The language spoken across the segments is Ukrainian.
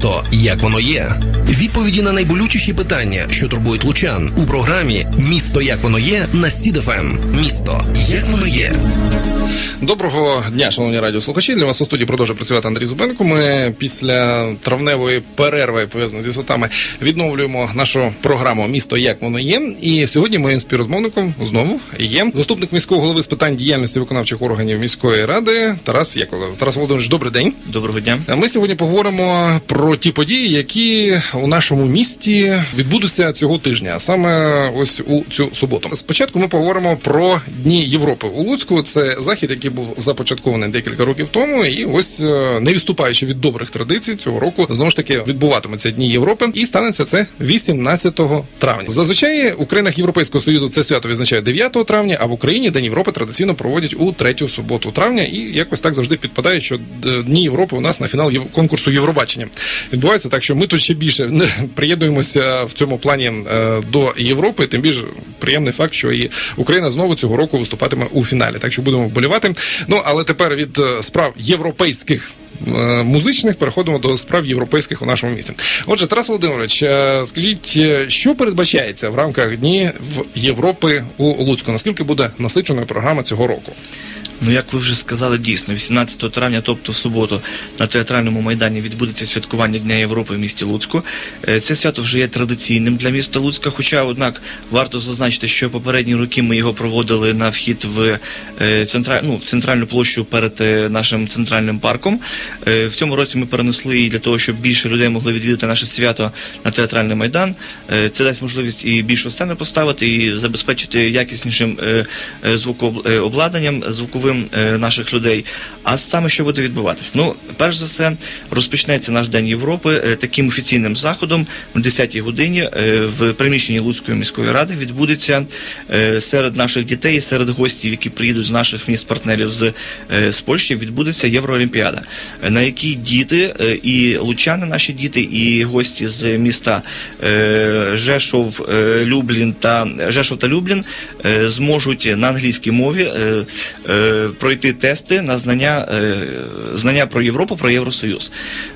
Місто як воно є. Відповіді на найболючіші питання, що турбують лучан, у програмі Місто як воно є на СІДФМ. Місто як воно є. Доброго дня, шановні радіослухачі. Для вас у студії продовжує працювати Андрій Зубенко. Ми після травневої перерви пов'язаної зі святами відновлюємо нашу програму Місто як воно є. І сьогодні моїм співрозмовником знову є заступник міського голови з питань діяльності виконавчих органів міської ради Тарас Яковлев. Тарас Володимирович, добрий день. Доброго дня. Ми сьогодні поговоримо про ті події, які у нашому місті відбудуться цього тижня, а саме ось у цю суботу. Спочатку ми поговоримо про Дні Європи у Луцьку. Це захід, який був започаткований декілька років тому, і ось е, не відступаючи від добрих традицій цього року, знову ж таки відбуватимуться Дні Європи, і станеться це 18 травня. Зазвичай у країнах Європейського союзу це свято відзначають 9 травня, а в Україні День Європи традиційно проводять у третю суботу травня, і якось так завжди підпадає, що е, Дні Європи у нас на фінал конкурсу Євробачення відбувається. Так що ми тут ще більше приєднуємося в цьому плані е, до Європи. Тим більше приємний факт, що і Україна знову цього року виступатиме у фіналі. Так що будемо вболівати. Ну але тепер від е, справ європейських. е, Музичних переходимо до справ європейських у нашому місті. Отже, Тарас Володимирович, скажіть, що передбачається в рамках дні в Європи у Луцьку? Наскільки буде насиченою програма цього року? Ну як ви вже сказали, дійсно, 18 травня, тобто в суботу, на театральному майдані відбудеться святкування Дня Європи в місті Луцьку. Е, Це свято вже є традиційним для міста Луцька. Хоча, однак, варто зазначити, що попередні роки ми його проводили на вхід в е, центра... ну, в центральну площу перед е, нашим центральним парком. В цьому році ми перенесли її для того, щоб більше людей могли відвідати наше свято на театральний майдан. Це дасть можливість і більшу сцену поставити, і забезпечити якіснішим звукообладнанням звуковим е, наших людей. А саме що буде відбуватись? Ну, перш за все, розпочнеться наш День Європи е, таким офіційним заходом в 10-й годині е, в приміщенні Луцької міської ради відбудеться серед наших дітей, серед гостів, які приїдуть з наших міст-партнерів з, з Польщі, відбудеться Євроолімпіада, на якій діти і лучани, наші діти, і гості з міста Жешов, Люблін та Жешов та Люблін зможуть на англійській мові пройти тести на знання, е, знання про Європу, про Євросоюз.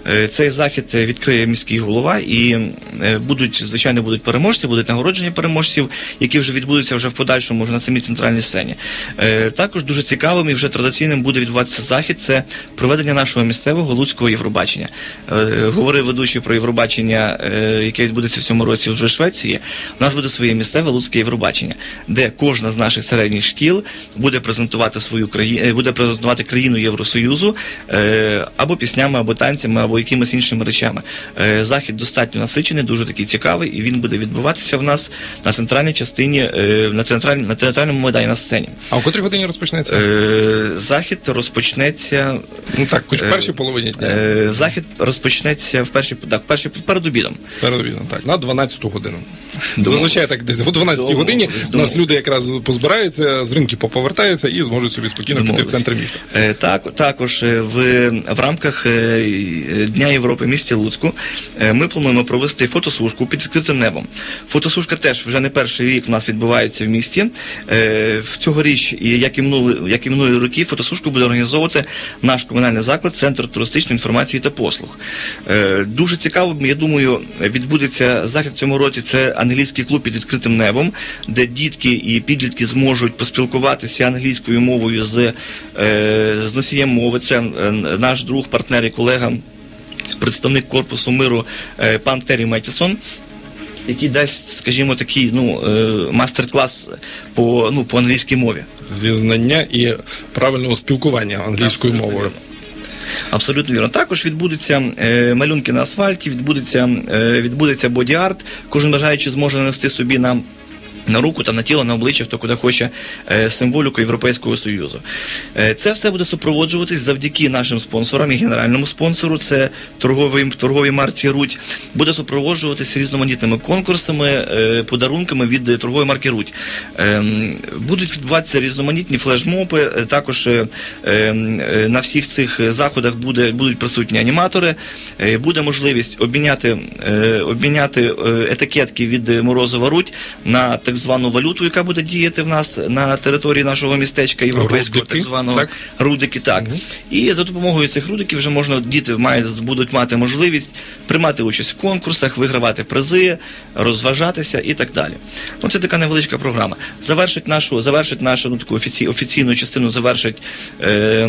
Е, Цей захід відкриє міський голова і е, будуть, звичайно, будуть переможці, будуть нагородження переможців, які вже відбудуться вже в подальшому вже на самій центральній сцені. Також дуже цікавим і вже традиційним буде відбуватися захід. Це проведення нашого місцевого луцького Євробачення. Говорив ведучий про Євробачення, яке відбудеться в цьому році вже в Швеції. У нас буде своє місцеве луцьке Євробачення, де кожна з наших середніх шкіл буде презентувати свою країну, буде презентувати країну Євросоюзу е, або піснями, або танцями, або якимись іншими речами. Е, Захід достатньо насичений, дуже такий цікавий, і він буде відбуватися в нас на центральній частині, е, на театральному, на театральному майдані на сцені. А у котрій годині розпочнеться? Е, Захід розпочнеться. ну так, хоч в е, першій половині дня. е, Захід розпочнеться в першій так, першій перед обідом. Перед обідом, так, на 12 годину. Думав. Зазвичай так десь о 12 Думав, годині у нас люди якраз позбираються, з ринки поповертаються і зможуть собі спокійно піти в центр міста. Е, Так, також е, в, в рамках е, Дня Європи в місті Луцьку ми плануємо провести фотосушку під відкритим небом. Фотосушка теж вже не перший рік в нас відбувається в місті. В цьогоріч, як і минули, як і минулі роки, фотосушку буде організовувати наш комунальний заклад, Центр туристичної інформації та послуг. Дуже цікаво, я думаю, відбудеться захід в цьому році. Це англійський клуб під відкритим небом, де дітки і підлітки зможуть поспілкуватися англійською мовою з, е, з носієм мови. Це е, наш друг, партнер і колега, представник корпусу миру е, пан Террі Метісон. Який дасть, скажімо, такий ну мастер-клас по ну по англійській мові. Зі знання і правильного спілкування англійською Абсолютно мовою. вірно. Абсолютно вірно. Також відбудуться е, малюнки на асфальті, відбудеться, е, відбудеться боді-арт. Кожен бажаючий зможе нанести собі на на руку та на тіло, на обличчя, хто куди хоче е, символіку Європейського Союзу. Е, Це все буде супроводжуватись завдяки нашим спонсорам і генеральному спонсору, це торговій, торговій марці Руть. Буде супроводжуватися різноманітними конкурсами, е, подарунками від торгової марки Руть. Будуть відбуватися різноманітні флешмопи. Також на всіх цих заходах буде, будуть присутні аніматори. Буде можливість обміняти, обміняти етикетки від Морозова Руть на так так звану валюту, яка буде діяти в нас на території нашого містечка європейського, Рудики, так званого так? рудики. Так і за допомогою цих рудиків вже можна діти мають будуть мати можливість приймати участь в конкурсах, вигравати призи, розважатися і так далі. Ну це така невеличка програма. Завершить нашу завершить нашу ну, таку офіці, офіційну частину. Завершить е, е,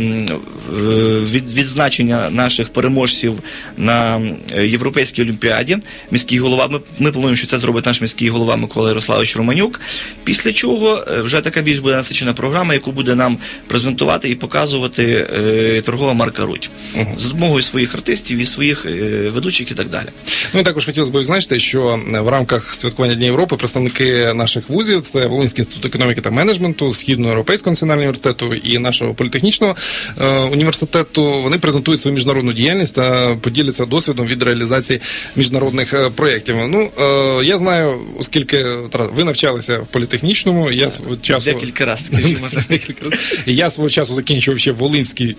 від, відзначення наших переможців на е, європейській олімпіаді. Міський голова. Ми, ми плануємо, що це зробить наш міський голова Микола Ярославович Романюк. Після чого е, вже така більш буде насичена програма, яку буде нам презентувати і показувати е, торгова марка Руть за допомогою своїх артистів і своїх е, ведучих і так далі. Ну і також хотілося б відзначити, що в рамках святкування Дня Європи представники наших вузів це Волинський інститут економіки та менеджменту, Східноєвропейського національного університету і нашого політехнічного е, університету. Вони презентують свою міжнародну діяльність та поділяться досвідом від реалізації міжнародних е, проєктів. Ну е, я знаю, оскільки ви навчалися в політехнічному, я свого часу Декілька разів, скажімо так. Декілька разів. Я свого часу закінчував ще Волинський.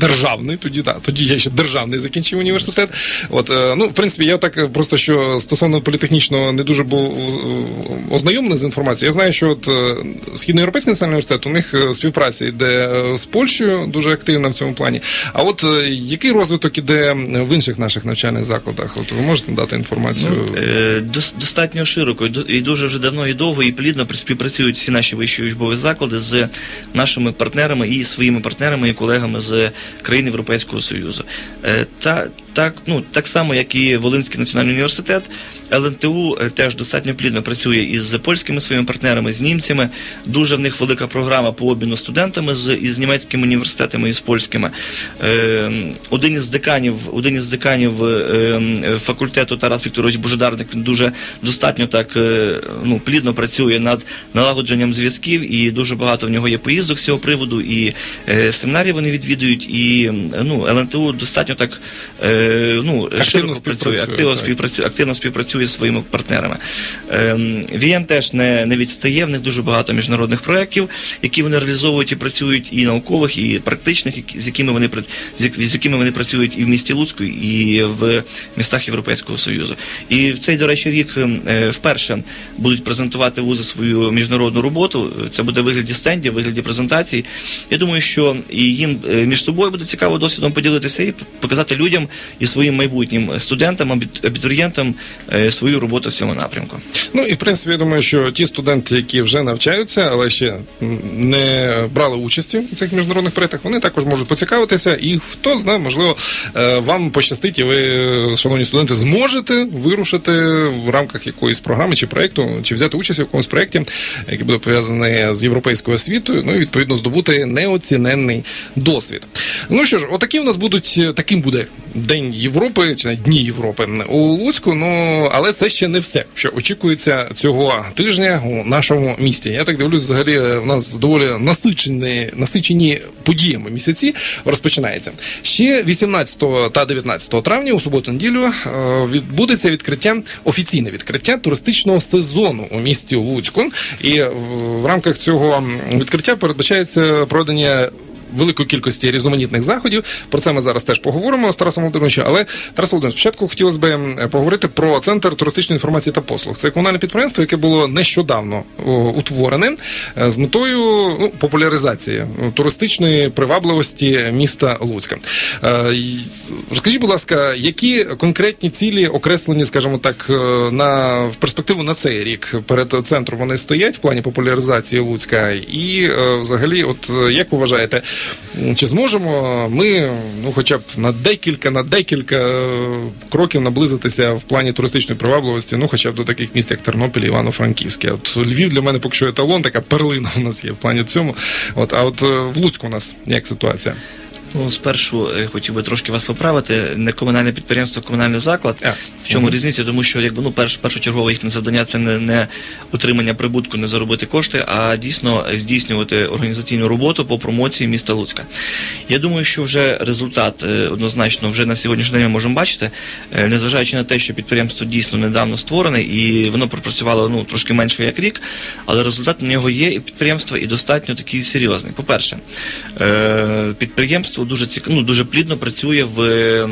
Державний, тоді да, тоді я ще державний закінчив університет. От е, ну, в принципі, я так е, просто що стосовно політехнічного не дуже був е, ознайомлений з інформацією. Я знаю, що от е, Східноєвропейський національний університет у них е, співпраця йде е, з Польщею дуже активна в цьому плані. А от е, який розвиток іде в інших наших навчальних закладах? От ви можете дати інформацію? Ну, е, достатньо широко і дуже вже давно і довго і плідно співпрацюють всі наші вищі учбові заклади з нашими партнерами і своїми партнерами і колегами з країн Європейського Союзу. Е, Та так, ну так само, як і Волинський національний університет, ЛНТУ е, теж достатньо плідно працює із польськими своїми партнерами, з німцями. Дуже в них велика програма по обміну студентами з із німецькими університетами і з польськими. Е, один із деканів, один із деканів е, е, факультету Тарас Вікторович Божедарник, він дуже достатньо так е, ну, плідно працює над налагодженням зв'язків, і дуже багато в нього є поїздок з цього приводу, і е, семінарі вони відвідують, і ну, ЛНТУ достатньо так е, ну, широко працює, активно співпрацює, активно співпрацює зі своїми партнерами. Ем, ВІМ теж не, не відстає, в них дуже багато міжнародних проєктів, які вони реалізовують і працюють, і наукових, і практичних, з якими вони з якими вони працюють і в місті Луцьку, і в містах Європейського Союзу. І в цей, до речі, рік е, вперше будуть презентувати вузи свою міжнародну роботу. Це буде вигляді стендів, вигляді презентацій. Я думаю, що і їм е, між собою буде цікаво досвідом поділитися і показати людям і своїм майбутнім студентам, абі- абітурієнтам е, свою роботу в цьому напрямку. Ну і в принципі, я думаю, що ті студенти, які вже навчаються, але ще не брали участі у цих міжнародних проєктах, вони також можуть поцікавитися. І хто знає, можливо, е, вам пощастить, і ви, шановні студенти, зможете вирушити в рамках якоїсь програми чи проєкту, чи взяти участь в якомусь проєкті, який буде пов'язаний з європейською освітою, ну і відповідно здобути неоціненний досвід. Ну що ж, отакі у нас будуть таким буде День Європи чи навіть Дні Європи у Луцьку. Ну але це ще не все, що очікується цього тижня у нашому місті. Я так дивлюсь, взагалі е, в нас доволі насичені, насичені подіями місяці розпочинається. Ще 18 та 19 травня у суботу-неділю е, відбудеться відкриття офіційне відкриття туристичного сезону у місті Луцьку. І в рамках цього відкриття передбачається проведення великої кількості різноманітних заходів. Про це ми зараз теж поговоримо з Тарасом Володимировичем. Але Тарас Володимирович, спочатку хотілося б поговорити про центр туристичної інформації та послуг. Це комунальне підприємство, яке було нещодавно утворене е, з метою ну, популяризації е, туристичної привабливості міста Луцька. Е, Розкажіть, будь ласка, які конкретні цілі окреслені, скажімо так, на в перспективу на цей рік перед центром вони стоять в плані популяризації Луцька? І взагалі, от як ви вважаєте, чи зможемо ми, ну хоча б на декілька, на декілька е, кроків наблизитися в плані туристичної привабливості, ну хоча б до таких міст, як Тернопіль, Івано-Франківське. От Львів для мене поки що еталон, така перлина у нас є в плані цьому. От, а от е, в Луцьку у нас як ситуація? Ну, спершу е, хотів би трошки вас поправити. Не комунальне підприємство, а комунальний заклад. А, В чому різниця? Тому що якби ну перш, першочергове їхнє завдання це не, не отримання прибутку, не заробити кошти, а дійсно здійснювати організаційну роботу по промоції міста Луцька. Я думаю, що вже результат е, однозначно вже на сьогоднішній день ми можемо бачити, Е, незважаючи на те, що підприємство дійсно недавно створене і воно пропрацювало ну трошки менше як рік, але результат на нього є і підприємства і достатньо такий серйозний. По перше, е, підприємство. Агентство дуже цік... ну, дуже плідно працює в, е,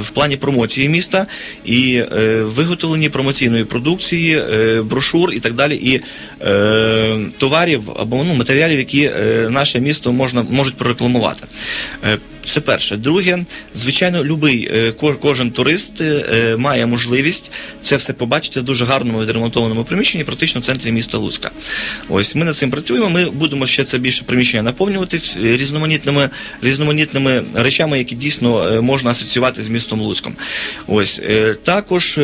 в плані промоції міста і виготовлені виготовленні промоційної продукції, е, брошур і так далі, і е, товарів або ну, матеріалів, які е, наше місто можна можуть прорекламувати. Це перше. Друге, звичайно, любий е, кожен турист е, має можливість це все побачити в дуже гарному відремонтованому приміщенні, практично в центрі міста Луцька. Ось ми над цим працюємо. Ми будемо ще це більше приміщення наповнювати е, різноманітними різноманітними речами, які дійсно можна асоціювати з містом Луцьком. Ось також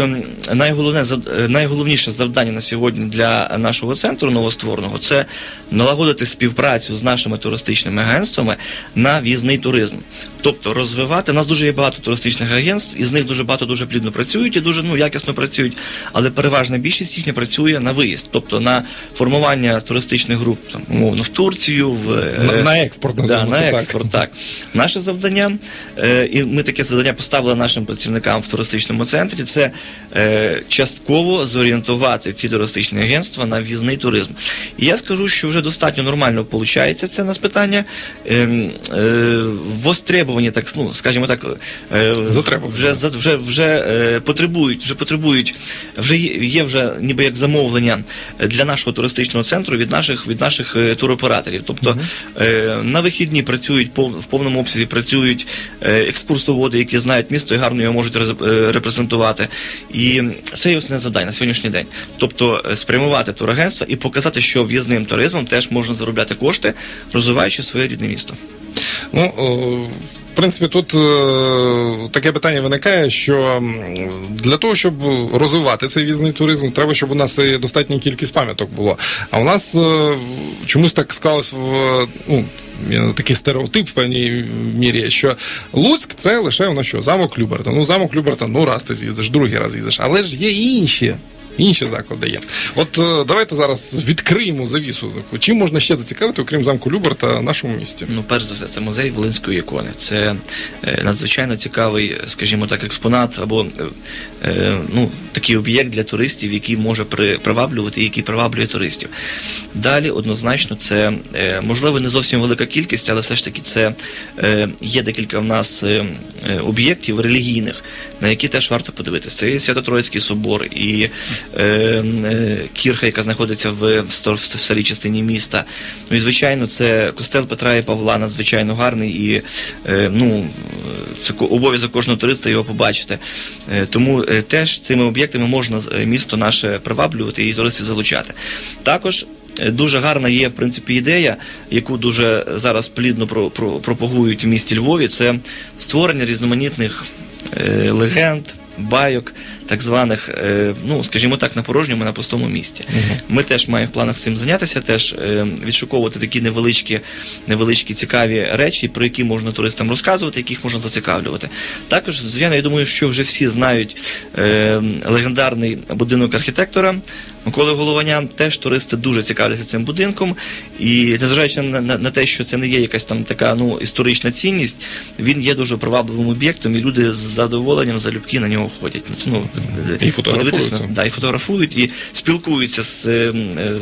найголовне найголовніше завдання на сьогодні для нашого центру новоствореного це налагодити співпрацю з нашими туристичними агентствами на в'їзний туризм. Тобто розвивати У нас дуже є багато туристичних агентств, і з них дуже багато дуже плідно працюють і дуже ну якісно працюють. Але переважна більшість їхня працює на виїзд, тобто на формування туристичних груп, там умовно в Турцію, в е, На, на експорт Да, на так. експорт, так. Наше завдання, е, і ми таке завдання поставили нашим працівникам в туристичному центрі, це е, частково зорієнтувати ці туристичні агентства на в'їзний туризм. І я скажу, що вже достатньо нормально виходить це в нас питання. Е, е, востребовані, так, ну, скажімо так, е, вже, вже, вже е, потребують, вже потребують, вже є, є вже ніби як замовлення для нашого туристичного центру від наших, від наших е, туроператорів. Тобто е, на вихідні працюють пов- в повному обсязі, працюють екскурсоводи, які знають місто і гарно його можуть рез- е, репрезентувати. І це є основне завдання на сьогоднішній день. Тобто спрямувати турагентства і показати, що в'їзним туризмом теж можна заробляти кошти, розвиваючи своє рідне місто. Ну, в принципі, тут е, таке питання виникає, що для того, щоб розвивати цей візний туризм, треба, щоб у нас достатня кількість пам'яток було. А у нас е, чомусь так склалось в ну, такий стереотип в певній мірі, що Луцьк це лише нас що, замок Люберта. Ну, замок Люберта, ну раз ти з'їздиш, другий раз їздиш. Але ж є інші. Інші заклади є. От е, давайте зараз відкриємо завісу. Чим можна ще зацікавити, окрім замку Люберта, нашому місті? Ну, перш за все, це музей Волинської ікони. Це е, надзвичайно цікавий, скажімо так, експонат або е, е, ну, такий об'єкт для туристів, який може приваблювати і який приваблює туристів. Далі, однозначно, це е, можливо не зовсім велика кількість, але все ж таки це е, є декілька в нас е, е, об'єктів релігійних, на які теж варто подивитися. Це і Свято-Троїцький собор, і кірха, яка знаходиться в, старій частині міста. Ну і звичайно, це костел Петра і Павла, надзвичайно гарний, і ну, це обов'язок кожного туриста його побачити. Тому теж цими об'єктами можна місто наше приваблювати і туристів залучати. Також Дуже гарна є в принципі ідея, яку дуже зараз плідно про, про, пропагують в місті Львові. Це створення різноманітних е, легенд, байок, так званих, е, ну скажімо так, на порожньому, на пустому місті. Ми теж маємо в планах цим зайнятися, теж е, відшуковувати такі невеличкі, невеличкі цікаві речі, про які можна туристам розказувати, яких можна зацікавлювати. Також, звичайно, я думаю, що вже всі знають е, легендарний будинок архітектора. Миколи Голованя теж туристи дуже цікавляться цим будинком, і незважаючи на, на, на те, що це не є якась там така ну історична цінність, він є дуже привабливим об'єктом, і люди з задоволенням залюбки на нього ходять. Ну, І подивитися, да, і фотографують, і спілкуються з, е,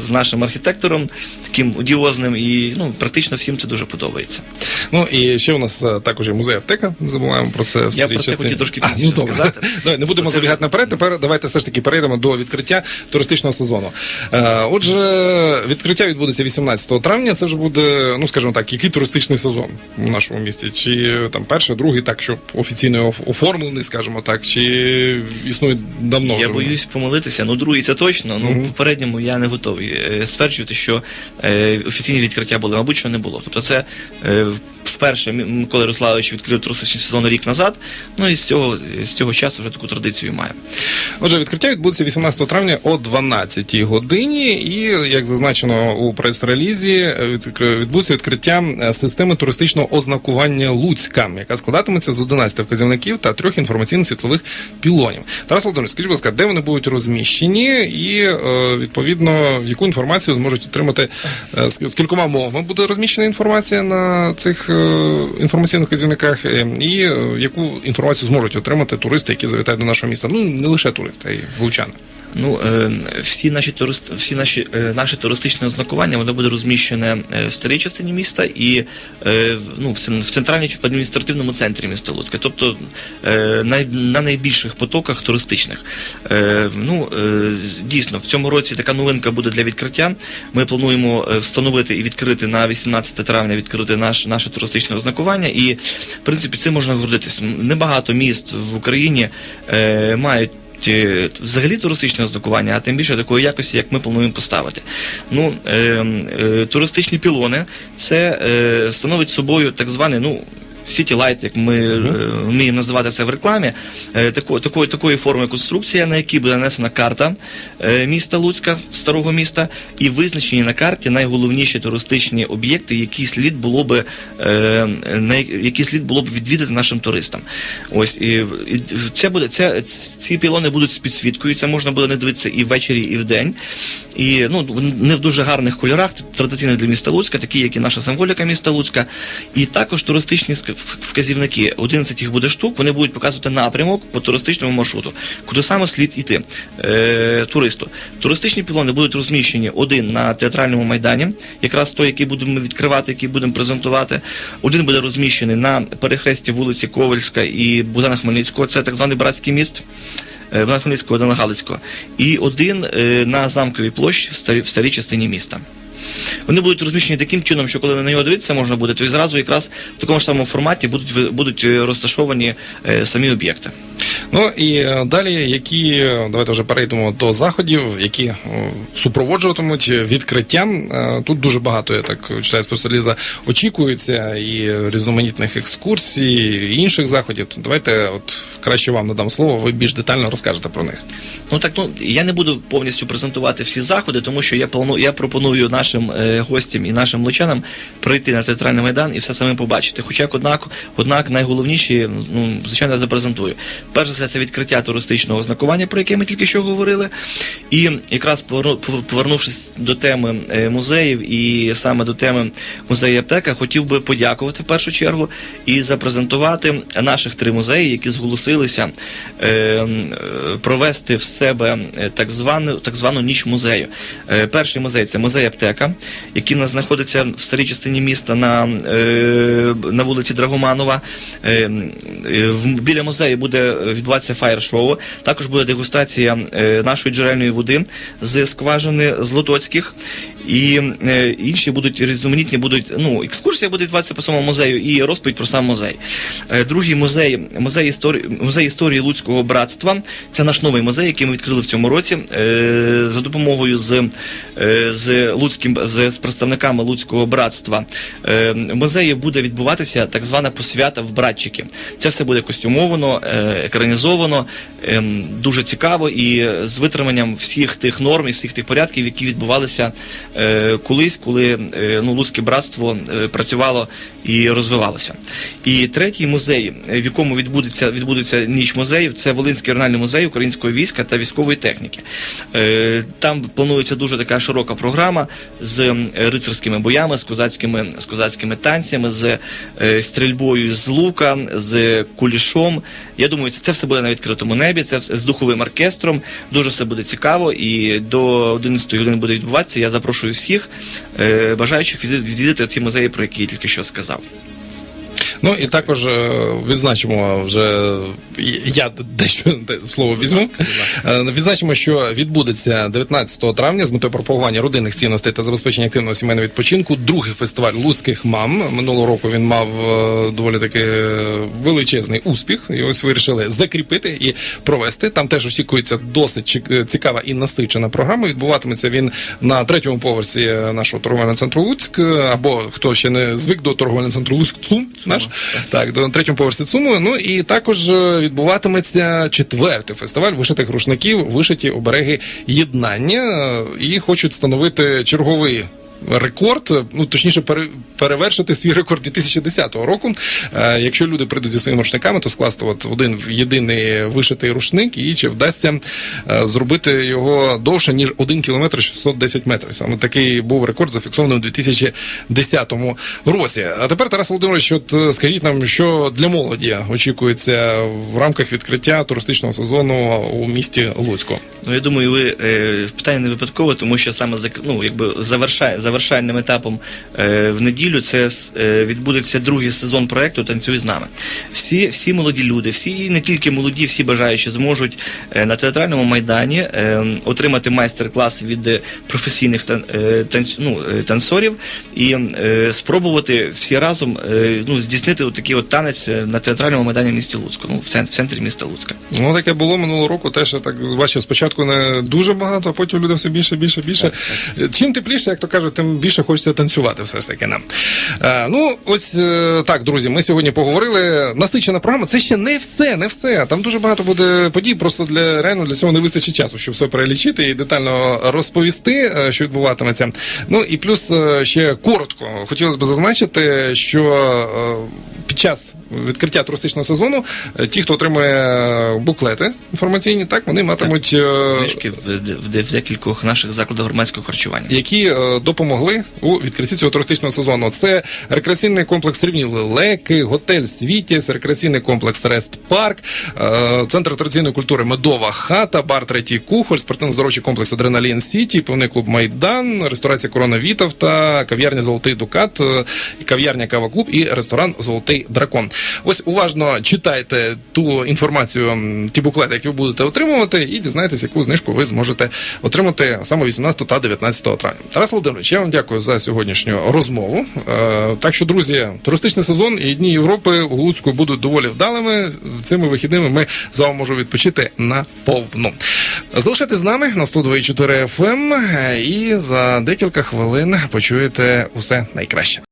з нашим архітектором, таким одіозним, і ну практично всім це дуже подобається. Ну і ще у нас е, також є музей аптека. Не забуваємо про це. в Я про це частині. хотів трошки А, пізніше ну, сказати. Давай, не будемо забігати вже- наперед. Тепер давайте все ж таки перейдемо до відкриття туристичного сезону. Е, Отже, відкриття відбудеться 18 травня. Це вже буде, ну скажімо так, який туристичний сезон у нашому місті? Чи е, там перший, другий, так щоб офіційно оформлений, скажімо так, чи існує давно? Я вже боюсь помилитися. Ну, другий це точно. Ну, Мгм. попередньому я не готовий е, стверджувати, що е, офіційні відкриття були, мабуть, що не було. Тобто, це е, вперше Микола Ярославович відкрив туристичний сезон рік назад. Ну і з цього з цього часу вже таку традицію має. Отже, відкриття відбудеться 18 травня о 12 годині, і як зазначено у прес-релізі, відбудеться відкриття е, системи туристичного ознакування Луцька, яка складатиметься з 11 вказівників та трьох інформаційно-світлових пілонів. Тарас Володимирович, скажіть, будь ласка, де вони будуть розміщені, і е, відповідно яку інформацію зможуть отримати е, з кількома мовами буде розміщена інформація на цих е, інформаційних вказівниках, е, і яку інформацію зможуть отримати туристи, які завітають до нашого міста. Ну не лише туристи, а й лучани. Ну, е, всі наші турист, всі наші е, наше туристичне ознакування воно буде розміщене е, в старій частині міста і ну, в цен- в центральній в адміністративному центрі міста Луцька, тобто на найбільших потоках туристичних. Ну, дійсно, в цьому році така новинка буде для відкриття. Ми плануємо встановити і відкрити на 18 травня відкрити наш, наше туристичне ознакування. І, в принципі, цим можна гордитися. Небагато міст в Україні мають е, взагалі туристичне ознакування, а тим більше такої якості, як ми плануємо поставити. Ну, е, е, туристичні пілони це е, становить собою так званий, ну. City Light, як ми е, вміємо називати це в рекламі, е, тако, такої, такої форми конструкція, на якій буде нанесена карта е, міста Луцька, старого міста, і визначені на карті найголовніші туристичні об'єкти, які слід було на які слід було б відвідати нашим туристам. Ось і, і це буде це ці пілони будуть з підсвіткою. Це можна буде не дивитися і ввечері, і вдень. І ну не в дуже гарних кольорах, традиційних для міста Луцька, такі, як і наша символіка міста Луцька, і також туристичні вказівники. 11 їх буде штук. Вони будуть показувати напрямок по туристичному маршруту, куди саме слід іти е, туристу. Туристичні пілони будуть розміщені один на театральному майдані, якраз той, який будемо відкривати, який будемо презентувати. Один буде розміщений на перехресті вулиці Ковальська і Богдана Хмельницького. Це так званий братський міст. е, Богдана Хмельницького, Богдана Галицького. І один е, на замковій площі в старій, в старій частині міста. Вони будуть розміщені таким чином, що коли на нього дивитися можна буде, то і зразу якраз в такому ж самому форматі будуть, будуть е, розташовані е, самі об'єкти. Ну і е, далі, які е, давайте вже перейдемо до заходів, які е, супроводжуватимуть відкриттям. Е, Тут дуже багато, я так читаю спеціаліза, очікується і різноманітних екскурсій, і інших заходів. Давайте, от краще вам надам слово, ви більш детально розкажете про них. Ну так ну я не буду повністю презентувати всі заходи, тому що я планую, я пропоную нашим е, гостям і нашим лучанам прийти на театральний майдан і все саме побачити. Хоча однак, однак найголовніші, ну звичайно, я запрезентую. Перш за все, це відкриття туристичного ознакування, про яке ми тільки що говорили. І якраз поверну- повернувшись до теми е, музеїв і саме до теми музею аптека, хотів би подякувати в першу чергу і запрезентувати наших три музеї, які зголосилися е, е, провести в себе так звану, так звану ніч музею. Перший музей це музей аптека, який нас знаходиться в старій частині міста на, на вулиці Драгоманова. Біля музею буде відбуватися фаєр-шоу. Також буде дегустація е, нашої джерельної води з скважини Злотоцьких. І е, інші будуть різноманітні, будуть ну екскурсія буде відбуватися по самому музею і розповідь про сам музей. Е, другий музей, музей історії, музей історії Луцького братства. Це наш новий музей, який ми відкрили в цьому році е, за допомогою з, е, з Луцьким з представниками Луцького братства. Е, в музеї буде відбуватися так звана посвята в братчики. Це все буде костюмовано, е, екранізовано, е, дуже цікаво і з витриманням всіх тих норм і всіх тих порядків, які відбувалися колись, коли е, ну, Луцьке братство е, працювало і розвивалося. І третій музей, е, в якому відбудеться, відбудеться ніч музеїв, це Волинський регіональний музей українського війська та військової техніки. Е, Там планується дуже така широка програма з рицарськими боями, з козацькими, з козацькими танцями, з е, стрільбою з лука, з кулішом. Я думаю, це все буде на відкритому небі, це все з духовим оркестром. Дуже все буде цікаво. І до 11 години буде відбуватися. Я запрошую всіх е, бажаючих відвідати ці музеї, про які я тільки що сказав. Ну і також е, відзначимо вже я дещо слово візьму. Е, Відзначимо, що відбудеться 19 травня з метою пропагування родинних цінностей та забезпечення активного сімейного відпочинку. Другий фестиваль луцьких мам. Минулого року він мав е, доволі таки величезний успіх. І ось вирішили закріпити і провести. Там теж очікується досить цікава і насичена програма. Відбуватиметься він на третьому поверсі нашого торговельного центру Луцьк. Або хто ще не звик до торговельного центру Луцьк, ЦУМ наш так, на третьому поверсі ЦУМу. Ну і також е, відбуватиметься четвертий фестиваль вишитих рушників, вишиті обереги єднання. Е, І хочуть встановити черговий рекорд, ну точніше, пере- перевершити свій рекорд 2010 року. Е, Якщо люди прийдуть зі своїми рушниками, то скласти от один єдиний вишитий рушник, і чи вдасться е, зробити його довше ніж 1 кілометр 610 метрів. Саме такий був рекорд зафіксований у 2010 році. А тепер, Тарас Володимирович, от е, скажіть нам, що для молоді очікується в рамках відкриття туристичного сезону у місті Луцьку. Ну, я думаю, ви питання не випадково, тому що саме ну, якби завершає, завершальним етапом е, в неділю це е, відбудеться другий сезон проекту Танцюй з нами. Всі, всі молоді люди, всі не тільки молоді, всі бажаючі зможуть е, на театральному майдані отримати майстер-клас від професійних тан, танць, ну, танцорів і спробувати всі разом ну, здійснити такий от танець на театральному майдані в місті Луцьку, ну, в центрі міста Луцька. Ну, таке було минулого року, теж я так бачив, спочатку не дуже багато, а потім люди все більше, більше, більше. Чим тепліше, як то кажуть, тим більше хочеться танцювати все ж таки нам. Е, ну, ось е, так, друзі, ми сьогодні поговорили. Насичена програма. Це ще не все, не все. Там дуже багато буде подій, просто для реально для цього не вистачить часу, щоб все перелічити і детально розповісти, е, що відбуватиметься. Ну і плюс е, ще коротко хотілося б зазначити, що е, під час відкриття туристичного сезону е, ті, хто отримує буклети інформаційні, так вони матимуть е, Знижки в, в, в декількох наших закладах громадського харчування. які е, допомогли у відкритті цього туристичного сезону. Це рекреаційний комплекс Рівні Лелеки, готель Світіс, рекреаційний комплекс Рест Парк, е, центр традиційної культури Медова хата, бар Третій Кухоль, спортивно-здоровчий комплекс Адреналін Сіті, пивний клуб Майдан, ресторація Корона Вітовта, кав'ярня Золотий Дукат, е, кав'ярня Кава Клуб і ресторан Золотий Дракон. Ось уважно читайте ту інформацію, ті буклети, які ви будете отримувати, і дізнайтесь, яку знижку ви зможете отримати саме 18 та 19 травня. Тарас Володимирович, я вам дякую за сьогоднішню розмову. Е, так що, друзі, туристичний сезон і дні Європи у Луцьку будуть доволі вдалими. Цими вихідними ми з вами можемо відпочити на повну. Залишайтесь з нами на 102.4 FM і за декілька хвилин почуєте усе найкраще.